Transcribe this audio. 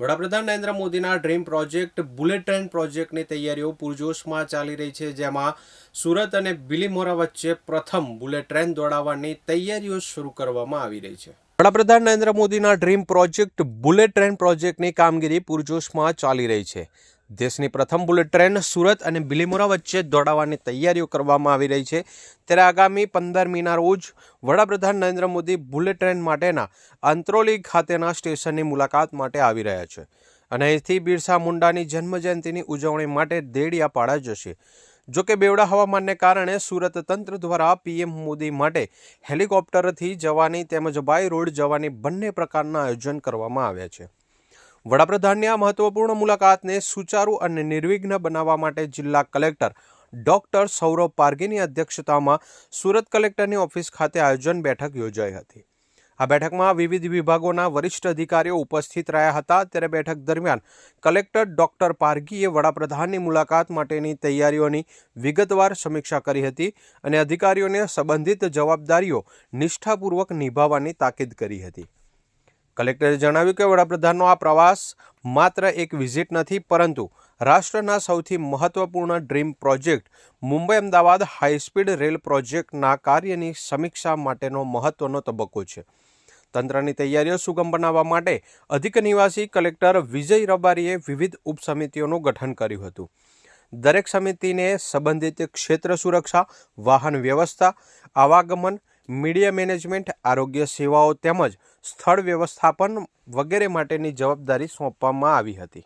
વડાપ્રધાન નરેન્દ્ર મોદીના dream project bullet train પ્રોજેક્ટની તૈયારીઓ પૂરજોશમાં ચાલી રહી છે, જેમાં સુરત અને બિલીમોરા વચ્ચે પ્રથમ બુલેટ ટ્રેન દોડાવવાની તૈયારીઓ શરૂ કરવામાં આવી રહી છે. વડાપ્રધાન નરેન્દ્ર મોદીના ડ્રીમ પ્રોજેક્ટ બુલેટ ટ્રેન પ્રોજેક્ટની કામગીરી પૂરજોશમાં ચાલી રહી છે. દેશની પ્રથમ બુલેટ ટ્રેન સુરત અને બિલીમોરા વચ્ચે દોડાવવાની તૈયારીઓ કરવામાં આવી રહી છે. ત્યારે આગામી પંદરમીના રોજ વડાપ્રધાન નરેન્દ્ર મોદી બુલેટ ટ્રેન માટેના અંત્રોલી ખાતેના સ્ટેશનની મુલાકાત માટે આવી રહ્યા છે અને અહીંથી બિરસા મુંડાની જન્મજયંતિની ઉજવણી માટે દેડિયાપાડા જશે. જોકે બેવડા હવામાનને કારણે સુરત તંત્ર દ્વારા પીએમ મોદી માટે હેલિકોપ્ટરથી જવાની તેમજ બાય રોડ જવાની બંને પ્રકારના આયોજન કરવામાં આવ્યા છે. વડાપ્રધાનની આ મહત્વપૂર્ણ મુલાકાતને સુચારુ અને નિર્વિઘ્ન બનાવવા માટે જિલ્લા કલેક્ટર ડોક્ટર સૌરભ પારગીની અધ્યક્ષતામાં સુરત કલેક્ટરની ઓફિસ ખાતે આયોજન બેઠક યોજાઈ હતી. આ બેઠકમાં વિવિધ વિભાગોના વરિષ્ઠ અધિકારીઓ ઉપસ્થિત રહ્યા હતા. ત્યારે બેઠક દરમિયાન કલેક્ટર ડોક્ટર પારગીએ વડાપ્રધાનની મુલાકાત માટેની તૈયારીઓની વિગતવાર સમીક્ષા કરી હતી અને અધિકારીઓને સંબંધિત જવાબદારીઓ નિષ્ઠાપૂર્વક નિભાવવાની તાકીદ કરી હતી. કલેક્ટરે જણાવ્યું કે વડાપ્રધાનનો આ પ્રવાસ માત્ર એક વિઝિટ નથી, પરંતુ રાષ્ટ્રના સૌથી મહત્વપૂર્ણ dream project Mumbai Ahmedabad high speed rail પ્રોજેક્ટના કાર્યની સમીક્ષા માટેનો મહત્વનો તબક્કો છે. તંત્રની તૈયારીઓ સુગમ બનાવવા માટે અધિક નિવાસી કલેક્ટર વિજય રબારીએ વિવિધ ઉપસમિતિઓનું ગઠન કર્યું હતું. દરેક સમિતિને સંબંધિત ક્ષેત્ર સુરક્ષા, વાહન વ્યવસ્થા, આવાગમન મીડિયા મેનેજમેન્ટ આરોગ્ય સેવાઓ તેમજ સ્થળ વ્યવસ્થાપન વગેરે માટેની જવાબદારી સોંપવામાં આવી હતી.